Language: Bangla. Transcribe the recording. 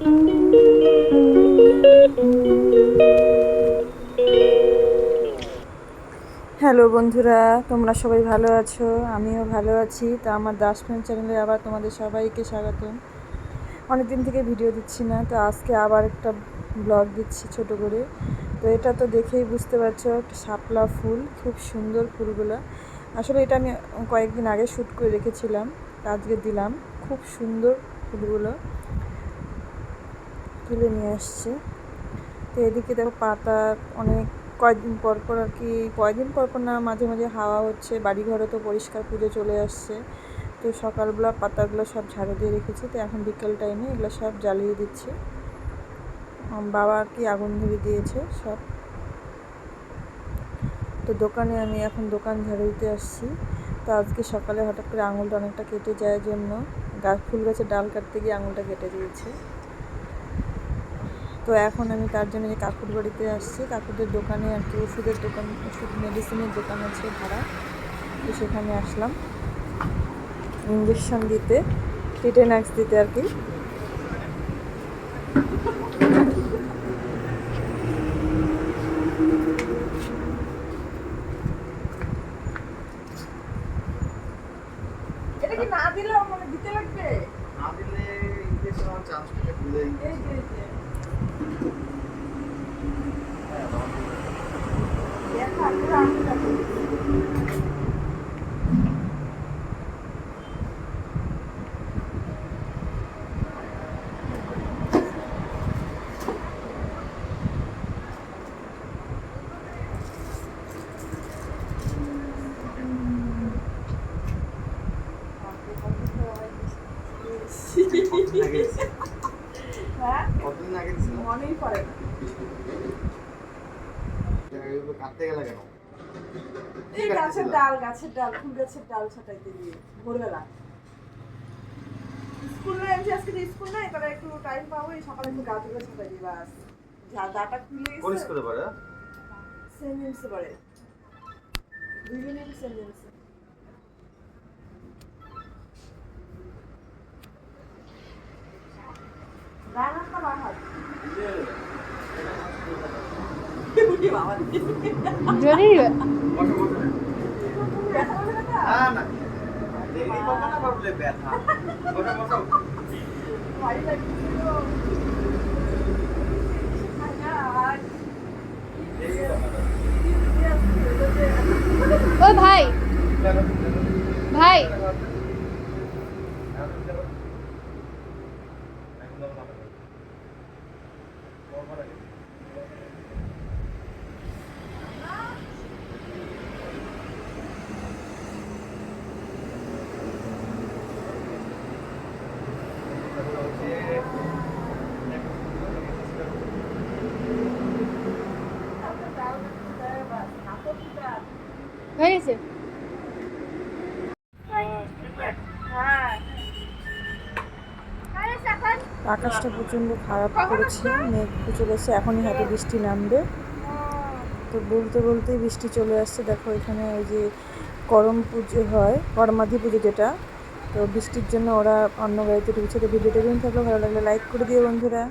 হ্যালো বন্ধুরা, তোমরা সবাই ভালো আছো? আমিও ভালো আছি। তা আমার দাস ফ্রেন্ড চ্যানেলে আবার তোমাদের সবাইকে স্বাগতম। অনেক দিন থেকে ভিডিও দিচ্ছি না, তো আজকে আবার একটা ব্লগ দিচ্ছি ছোট করে। তো এটা তো দেখেই বুঝতে পারছ, একটা শাপলা ফুল, খুব সুন্দর ফুলগুলো। আসলে এটা আমি কয়েকদিন আগে শ্যুট করে রেখেছিলাম আজকে দিলাম। খুব সুন্দর ফুলগুলো। তুলে নিয়ে আসছে। তো এদিকে দেখো পাতা অনেক কয়েকদিন পর পর আর কি, কয়েকদিন পর পর না মাঝে মাঝে হাওয়া হচ্ছে বাড়ি ঘরে তো পরিষ্কার পুজো চলে আসছে। তো সকালবেলা পাতাগুলো সব ঝাড়ু দিয়ে রেখেছি, তো এখন বিকেল টাইমে এগুলো সব জ্বালিয়ে দিচ্ছি। বাবা আর কি আগুন ধরে দিয়েছে সব। তো দোকানে আমি এখন দোকান ঝাড়ু দিতে আসছি। তো আজকে সকালে হঠাৎ করে আঙুলটা অনেকটা কেটে যাওয়ার জন্য গাছ ফুল গাছের ডাল কাটতে গিয়ে আঙুলটা কেটে দিয়েছে। তো এখন আমি তার জন্য যে কাকুর বাড়িতে আসছি কাকুদের দোকানে আর কি ওষুধের দোকান ওষুধ মেডিসিনের দোকান আছে ভাড়া। তো সেখানে আসলাম। ইঞ্জেকশন দিতে টিটেনাক্স দিতে আর কি। এটা কি না দিলেও মানে দিতে লাগবে? না দিলে হওয়ার চান্স ভুলে এই যে এই যে দেখা পুরো আঙুলটা কেটে দিয়েছে। কতদিন আগে দিছিল? হ্যাঁ? মনেই পড়ে এগুলো কাটতে গেলে কেন? এই গাছের ডাল গাছের ডাল ফুল গাছের ডাল ছাটাইতে দিয়ে ভোরবেলা। স্কুল নাই আমি আজকে স্কুল নাই তারা একটু টাইম পাবো এই সকালে একটু গাছগুলো ছাটাই দিই বাস যা দাটা খুলে কোন স্কুলে পড়ে? সেন্ট জেমসে পড়ে। দুইজনেই সেন্ট জেমসে ডান হাত না বাম হাত বসো ব্যথা করবে না তো? না না দেরি করবে না ভাবলে ব্যথা বসো বসো ভারী লাগছিল। আর দেরি করবে না। ও ভাই ভাই হয়ে গেছে আকাশটা প্রচণ্ড খারাপ করেছে, মেঘ চলে এসছে, এখনই হাতে বৃষ্টি নামবে। তো বলতে বলতেই বৃষ্টি চলে আসছে, দেখো এখানে ওই যে করম পুজো হয়, করমাধি পুজো যেটা, তো বৃষ্টির জন্য ওরা অন্য গাড়িতে ঢুকছে, তো ভিডিওটা থাকলে ভালো লাগলে লাইক করে দিও বন্ধুরা।